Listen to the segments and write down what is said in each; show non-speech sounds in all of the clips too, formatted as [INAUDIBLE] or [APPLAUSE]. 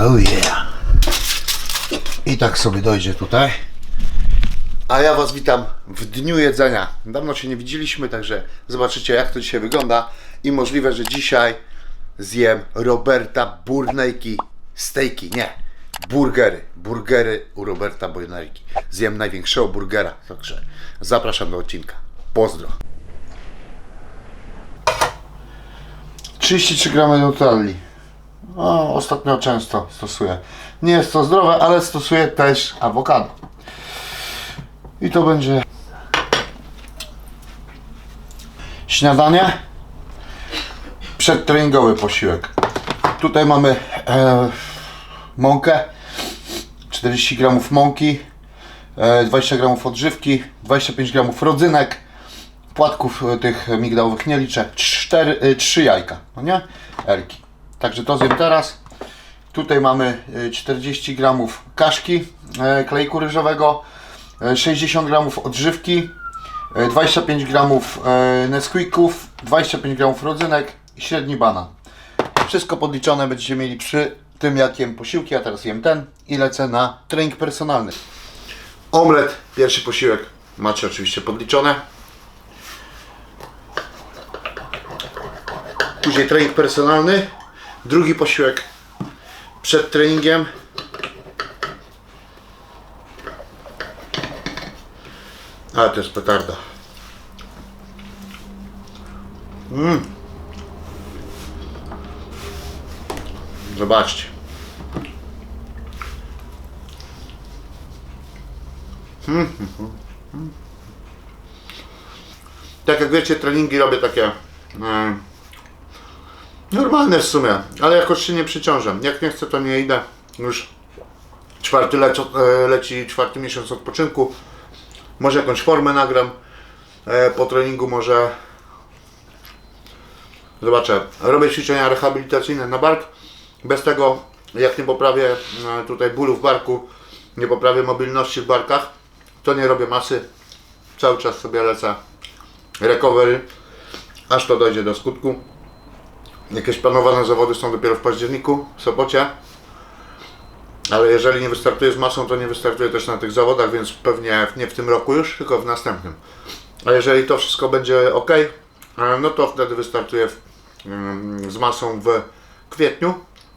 Oh yeah. I tak sobie dojdzie tutaj. A ja Was witam w dniu jedzenia. Dawno się nie widzieliśmy, także zobaczycie jak to dzisiaj wygląda. I możliwe, że dzisiaj zjem Roberta Burnejki stejki. Nie, burgery. Burgery u Roberta Burnejki. Zjem największego burgera. Także zapraszam do odcinka. Pozdro. 33 gramy Nutelli. O, ostatnio często stosuję. Nie jest to zdrowe, ale stosuję też awokado. I to będzie śniadanie, przedtreningowy posiłek. Tutaj mamy e, mąkę, 40 gramów mąki, e, 20 gramów odżywki, 25 gramów rodzynek, płatków e, tych migdałowych nie liczę, 4, e, 3 jajka, no nie? Elki. Także to zjem teraz. Tutaj mamy e, 40 gramów kaszki e, klejku ryżowego, e, 60 gramów odżywki, e, 25 gramów e, Nesquików, 25 gramów rodzynek i średni banan. Wszystko podliczone będziecie mieli przy tym jak jem posiłki, a teraz jem ten i lecę na trening personalny. Omlet, pierwszy posiłek macie oczywiście podliczone. Później trening personalny, drugi posiłek przed treningiem. Ale to jest petarda. Mm. Zobaczcie. Mm, mm, mm. Tak jak wiecie, treningi robię takie e, normalne w sumie, ale jakoś się nie przyciążam. Jak nie chcę, to nie idę. Już czwarty leco, e, leci czwarty miesiąc odpoczynku. Może jakąś formę nagram e, po treningu, może zobaczę. Robię ćwiczenia rehabilitacyjne na bark. Bez tego, jak nie poprawię e, tutaj bólu w barku, nie poprawię mobilności w barkach, to nie robię masy. Cały czas sobie lecę recovery, aż to dojdzie do skutku. Jakieś planowane zawody są dopiero w październiku w Sopocie. Ale jeżeli nie wystartuję z masą, to nie wystartuję też na tych zawodach, więc pewnie nie w tym roku już, tylko w następnym. A jeżeli to wszystko będzie ok, no to wtedy wystartuję w, mm, z masą w kwietniu,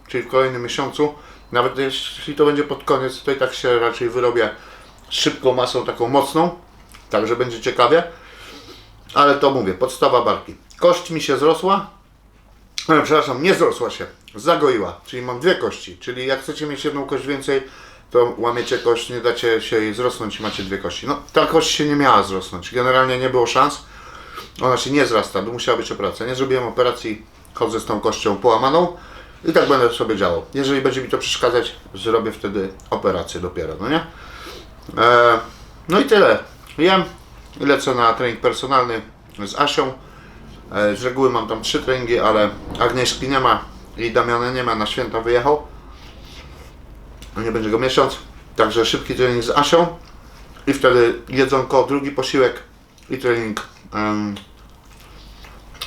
czyli w kolejnym miesiącu. Nawet jeśli to będzie pod koniec, to i tak się raczej wyrobię szybką masą taką mocną, także będzie ciekawie. Ale to mówię, podstawa barki. Kość mi się zrosła, E, przepraszam, nie zrosła się, zagoiła, czyli mam dwie kości, czyli jak chcecie mieć jedną kość więcej, to łamiecie kość, nie dacie się jej zrosnąć i macie dwie kości. No, ta kość się nie miała zrosnąć, generalnie nie było szans, ona się nie zrasta, by musiała być operacja. Nie zrobiłem operacji, chodzę z tą kością połamaną i tak będę sobie działał. Jeżeli będzie mi to przeszkadzać, zrobię wtedy operację dopiero, no nie? E, no i tyle. Jem lecę na trening personalny z Asią. E, Z reguły mam tam trzy treningi, ale Agnieszki nie ma i Damiana nie ma, na święta wyjechał. Nie będzie go miesiąc. Także szybki trening z Asią i wtedy jedzonko, drugi posiłek i trening em,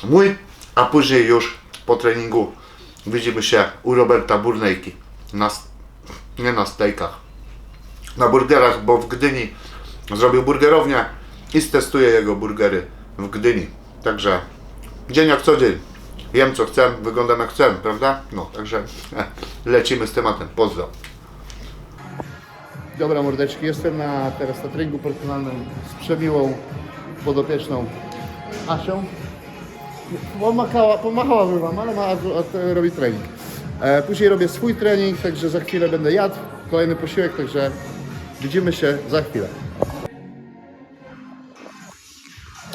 mój, a później już po treningu widzimy się u Roberta Burnejki. Na, nie na stejkach, na burgerach, bo w Gdyni zrobił burgerownię i stestuję jego burgery w Gdyni. Także dzień jak co dzień. Jem co chcę, wyglądam jak chcę, prawda? No, także [LAUGHS] lecimy z tematem. Pozdro. Dobra mordeczki, jestem na, teraz na treningu personalnym z przemiłą podopieczną Asią. Pomachała, pomachałabym wam, ale ma, robi trening. E, później robię swój trening, także za chwilę będę jadł. Kolejny posiłek, także widzimy się za chwilę.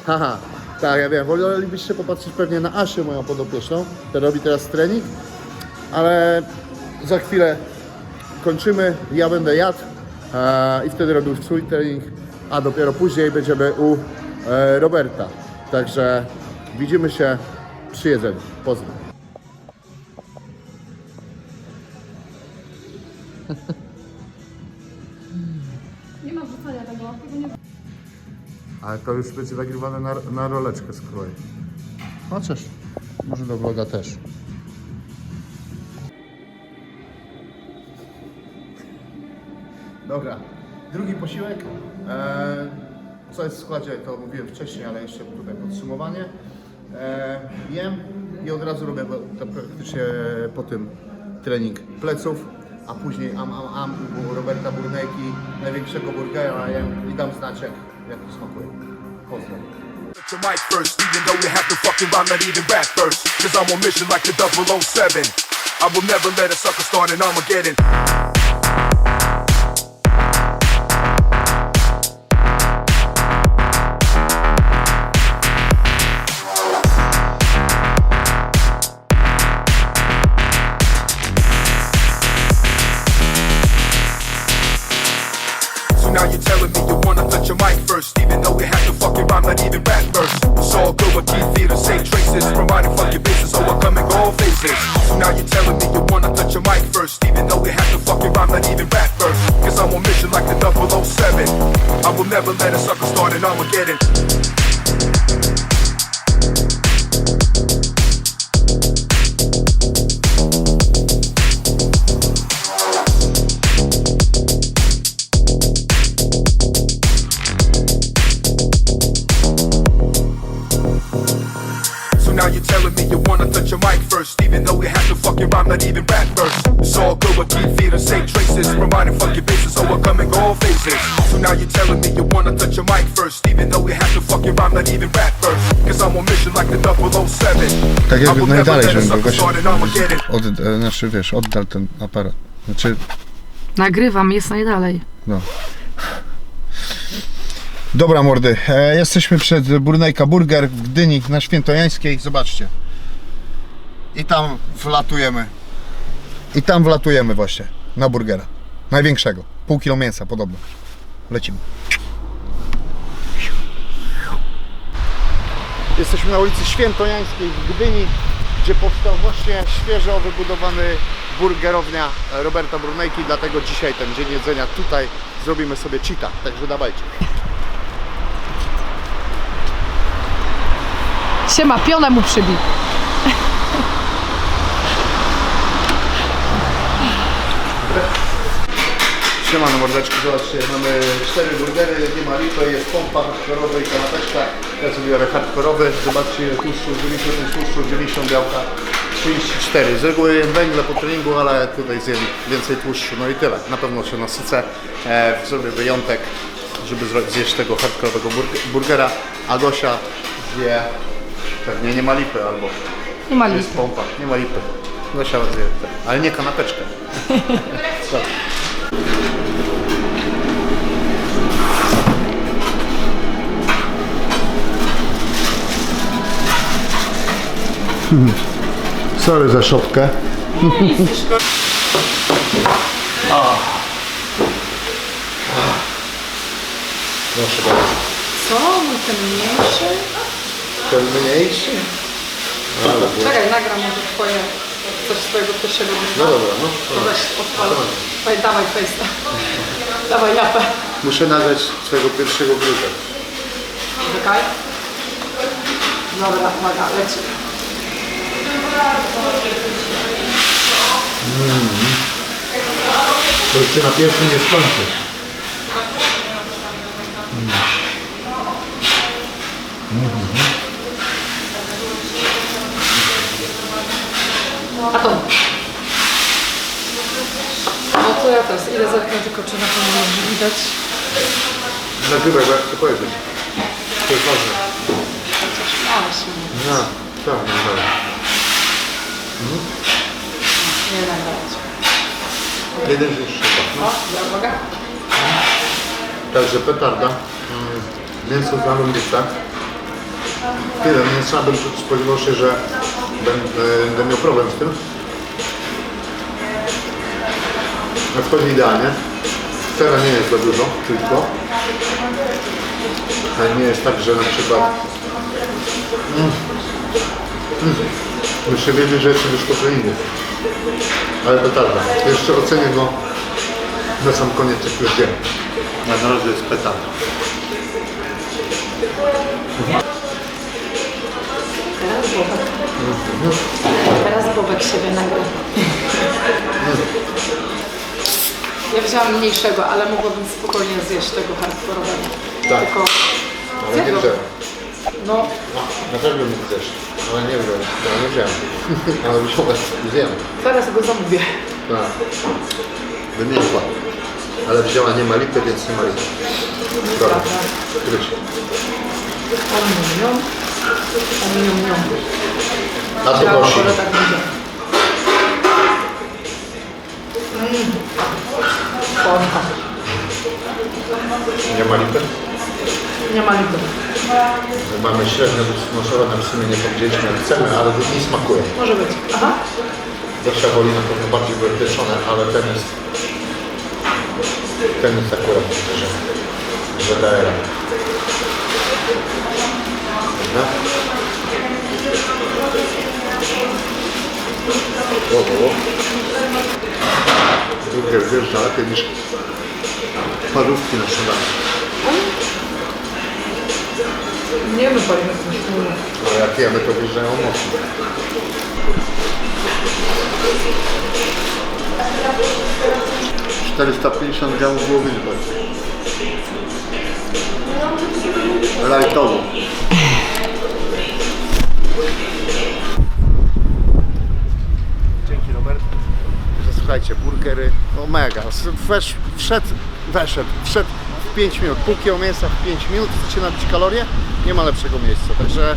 Haha, tak, ja wiem, wolelibyście popatrzeć pewnie na Asię, moją podopieczną, która robi teraz trening, ale za chwilę kończymy, ja będę jadł e, i wtedy robił swój trening, a dopiero później będziemy u e, Roberta. Także widzimy się przy jedzeniu. Pozdro. To już będzie nagrywane na, na roleczkę kolei. Chociaż może do vloga też. Dobra, drugi posiłek. E, co jest w składzie, to mówiłem wcześniej, ale jeszcze tutaj podsumowanie. E, jem i od razu robię to praktycznie po tym trening pleców, a później am am am u Roberta Burnejki, największego burgera jem i dam znać jak, jak to smakuje. Your mic first, even though you have to fucking rhyme, not even rap first. Cause I'm on mission like the 007. I will never let a sucker start and I'm Armageddon. Even rap first. It's all good, but keep feet the same traces. Providing fuck your business, so I come in all faces. So now you're telling me you wanna touch your mic first, even though we have to fucking rhyme, not even rap first. Cause I'm on mission like the 007. I will never let a sucker start an Armageddon. Touch your mic first, even though we have to fucking rhyme, not even rap first. It's all good, but keep feet same traces. Reminding so all phases. So now you're telling me you wanna touch your mic first, even though we have to fucking rhyme, not even rap first. Cause I'm on mission like the 007. Tak I jakby will never najdalej, a żebym go. Od, e, znaczy wiesz, oddal ten aparat. Znaczy, Nagrywam, jest najdalej. no. Dobra mordy, e, jesteśmy przed Burnejka Burger w Gdyni na Świętojańskiej, zobaczcie. I tam wlatujemy. I tam wlatujemy właśnie, na burgera. Największego, pół kilo mięsa podobno. Lecimy. Jesteśmy na ulicy Świętojańskiej w Gdyni, gdzie powstał właśnie świeżo wybudowany burgerownia Roberta Brunejki, dlatego dzisiaj ten dzień jedzenia tutaj zrobimy sobie cheata, także dawajcie. Siema, pionę mu przybij. Siemano mordeczki, zobaczcie, mamy cztery burgery, nie ma lipy, jest pompa hardkorowa i kanapeczka. Ja sobie biorę hardkorowy, zobaczcie ile tłuszczu, 90 tłuszczu, 90 białka, 34. Z reguły jem węgle po treningu, ale tutaj zjem więcej tłuszczu, no i tyle. Na pewno się nasycę, e, zrobię wyjątek, żeby zjeść tego hardkorowego burg- burgera, a Gosia zje, pewnie nie ma lipy albo Nie ma jest listy. pompa, nie ma lipy. Gosia zje, ale nie kanapeczkę. [LAUGHS] [LAUGHS] Sorry za szopkę. Proszę bardzo. Co? Mój ten mniejszy? Ten mniejszy? Czekaj, nagram może twoje, coś swojego pierwszego. No dobra, no. To weź odpal. Dawaj, dawaj fejsa. Dawaj japę. Muszę nagrać swojego pierwszego grupa. Czekaj. Dobra, uwaga, leci. To już się na pierwszym nie skończy. A to. No to ja teraz idę zerknę tylko, czy na pewno widać. Nagrywaj, bo ja chcę powiedzieć. To jest ważne. Coś małeś mnie. No, tak, no dobra. Nie nagrać. Jeden z jeszcze. O, ja uwaga. Także petarda. Mm, Mięso zarąbiste. Tyle mięsa, bym spodziewał się, że będę, będę miał problem z tym. A wchodzi idealnie. Sera nie jest za dużo, tylko. Ale nie jest tak, że na przykład... Mm, mm, muszę wiedzieć, że jestem już po treningu. Ale petarda. Jeszcze ocenię go na sam koniec, jak już wiem. Na razie jest petarda. Teraz Bobek. Teraz Bobek siebie nagra. Ja wzięłam mniejszego, ale mogłabym spokojnie zjeść tego hardkorowego. Tak. Tylko, Ale nie. No, Na pewno mógł też, ale nie wziąłem. Ja nie wziąłem. Ale wziąłem, zjem. zaraz go zamówię. Tak. Wymiękła. Ale wzięła nie ma lipy, więc nie ma lipy. Dobra. Kryć. Om nium nium. Om nium nium. A to prosi. tak. Mm. Nie ma lipy? Nie ma lipy. Mamy średnio smażone, w sumie nie powiedzieliśmy jak chcemy, ale mi smakuje. Może być. Aha. Zosia woli na pewno bardziej były pieczone, ale ten jest ten jest akurat myślę, że, że daje radę. Dobra. O, o, o. Drugie wjeżdża lepiej niż parówki na śniadanie. Nie my palimy w tym. A jak jemy, to wjeżdżają mocno. Czterysta pięćdziesiąt gramów głowy Lajtowo. Dzięki Robert. Słuchajcie, burgery, no mega. Wesz, wszedł, weszedł, wszedł w 5 minut. Pół kilo mięsa w 5 minut, chcecie nabić kalorie? Nie ma lepszego miejsca, także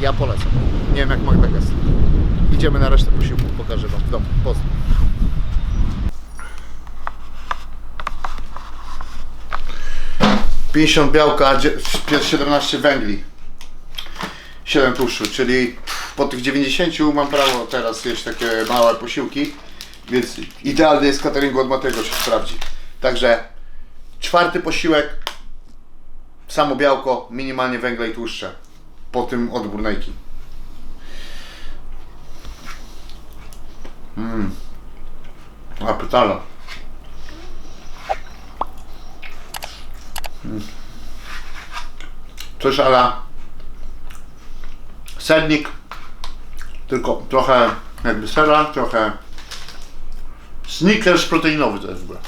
ja polecam. Nie wiem jak Magda Gessler. Idziemy na resztę posiłku, pokażę Wam w domu. Pozdro. Pięćdziesiąt białka, dzie- 17 węgli, 7 tłuszczu, czyli po tych 90 mam prawo teraz jeść takie małe posiłki, więc idealny jest cateringu od Matego się sprawdzi. Także czwarty posiłek, samo białko, minimalnie węgla i tłuszcze. Po tym odbór Nike. Mmm. A pytala. Mm. Coś ala sernik, tylko trochę jakby sera, trochę sneakers proteinowy to jest w ogóle.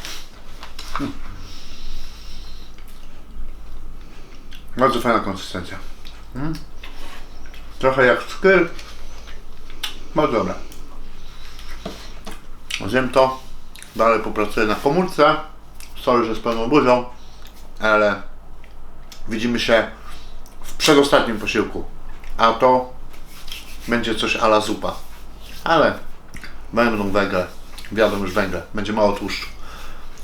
Bardzo fajna konsystencja. Mm. Trochę jak skyr. Bardzo dobre. Zjem to. Dalej popracuję na komórce. Sorry, że z pełną buzią. Ale widzimy się w przedostatnim posiłku. A to będzie coś ala zupa. Ale będą węgle. Wiadomo już węgle. Będzie mało tłuszczu.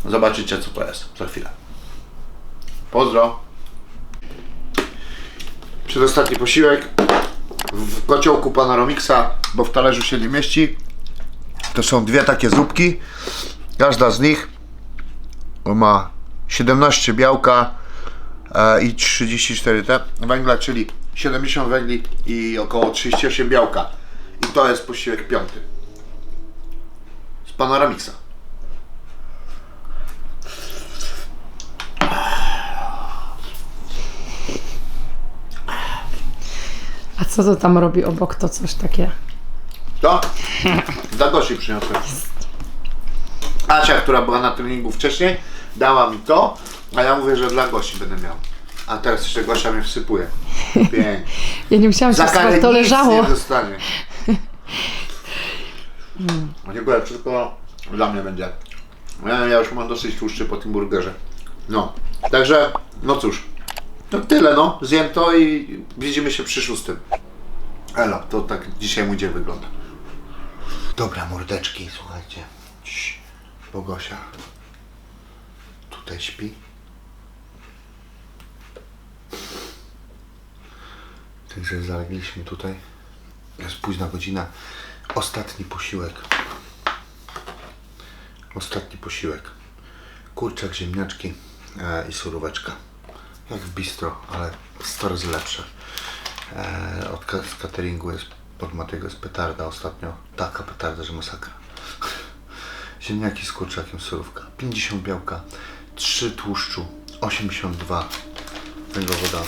Zobaczycie co to jest za chwilę. Pozdro. Przedostatni posiłek w kociołku pana Romixa, bo w talerzu się nie mieści. To są dwie takie zupki. Każda z nich ma 17 białka e, i 34 te węgla, czyli 70 węgli i około 38 białka. I to jest posiłek piąty. Z pana Romixa. Co to tam robi obok to coś takie? To? Dla Gosi przyniosłem. Asia, która była na treningu wcześniej, dała mi to, a ja mówię, że dla Gosi będę miał. A teraz jeszcze Gosia mnie wsypuje. Pięknie. [LAUGHS] Ja nie musiałam Za się karę to nic leżało. nie dostanie. [LAUGHS] Dziękuję, wszystko dla mnie będzie. Ja, ja już mam dosyć tłuszczy po tym burgerze. No, także, no cóż. No tyle no, zjem to i widzimy się przy szóstym. Elo, to tak dzisiaj mój dzień wygląda. Dobra, mordeczki, słuchajcie. Cii, Bogosia tutaj śpi. Także zalegliśmy tutaj. Jest późna godzina. Ostatni posiłek. Ostatni posiłek. Kurczak, ziemniaczki e, i suróweczka. Jak w bistro, ale 100 razy lepsze. E, od cateringu jest pod Matego jest petarda ostatnio. Taka petarda, że masakra. [LAUGHS] Ziemniaki z kurczakiem, surówka. 50 białka, 3 tłuszczu, 82 węglowodanu.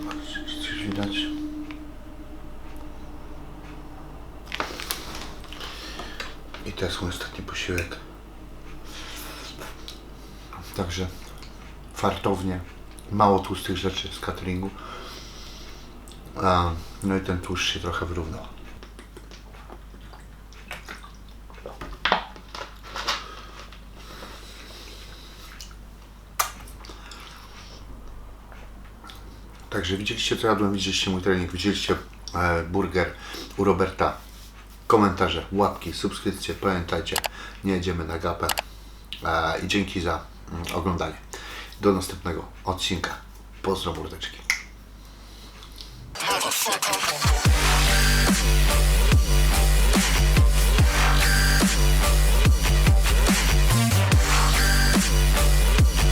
Zobaczcie, czy coś widać. I To jest mój ostatni posiłek. Także fartownie, mało tłustych rzeczy z cateringu. No i ten tłuszcz się trochę wyrównał. Także widzieliście co jadłem, widzieliście mój trening, widzieliście e, burger u Roberta. Komentarze, łapki, subskrypcje, pamiętajcie, nie jedziemy na gapę. E, I dzięki za mm, oglądanie. Do następnego odcinka. Pozdro mordeczki.